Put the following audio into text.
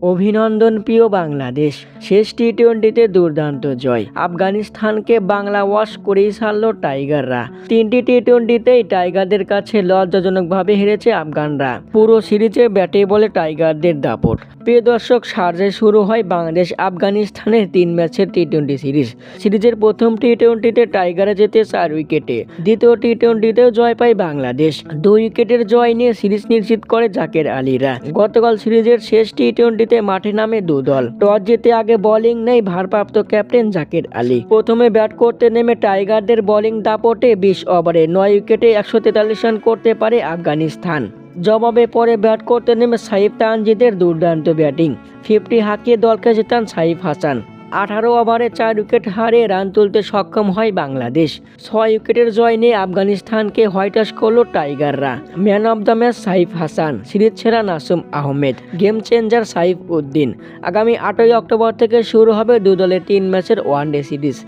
অভিনন্দন প্রিয় বাংলাদেশ, শেষ টি টোয়েন্টিতে দুর্দান্ত জয়। আফগানিস্তানকে বাংলা ওয়াশ করেই সারল টাইগাররা। তিনটি টি টোয়েন্টিতেই টাইগারদের কাছে লজ্জাজনকভাবে হেরেছে আফগানরা। পুরো সিরিজে ব্যাটে বলে টাইগারদের দাপট। প্রিয় দর্শক সার্জে শুরু হয় বাংলাদেশ আফগানিস্তানের তিন ম্যাচের টি টোয়েন্টি সিরিজ। সিরিজের প্রথম টি টোয়েন্টিতে টাইগারে যেতে চার উইকেটে। দ্বিতীয় টি টোয়েন্টিতেও জয় পায় বাংলাদেশ। দুই উইকেটের জয় নিয়ে সিরিজ নিশ্চিত করে জাকের আলীরা। গতকাল সিরিজের শেষ টি টোয়েন্টিতে মাঠে নামে দু দল টস জিতে আগে বোলিং নেই ভারপ্রাপ্ত ক্যাপ্টেন জাকির আলী। প্রথমে ব্যাট করতে নেমে টাইগারদের বোলিং দাপটে বিশ ওভারে নয় উইকেটে একশো তেতাল্লিশ রান করতে পারে আফগানিস্তান। জবাবে পরে ব্যাট করতে নেমে সাইফ তানজিদের দুর্দান্ত ব্যাটিং ফিফটি হাঁকিয়ে দলকে জেতান সাইফ হাসান। আঠারো ওভারে চার উইকেট হারে রান তুলতে সক্ষম হয় বাংলাদেশ। ছয় উইকেটের জয় নিয়ে আফগানিস্তানকে হোয়াইটাস করল টাইগাররা। Man of the match Saif Hasan, series ছেড়া নাসুম আহমেদ, গেম চেঞ্জার সাইফ উদ্দিন। আগামী আটই অক্টোবর থেকে শুরু হবে দু দলের তিন ম্যাচের ওয়ান ডে সিরিজ।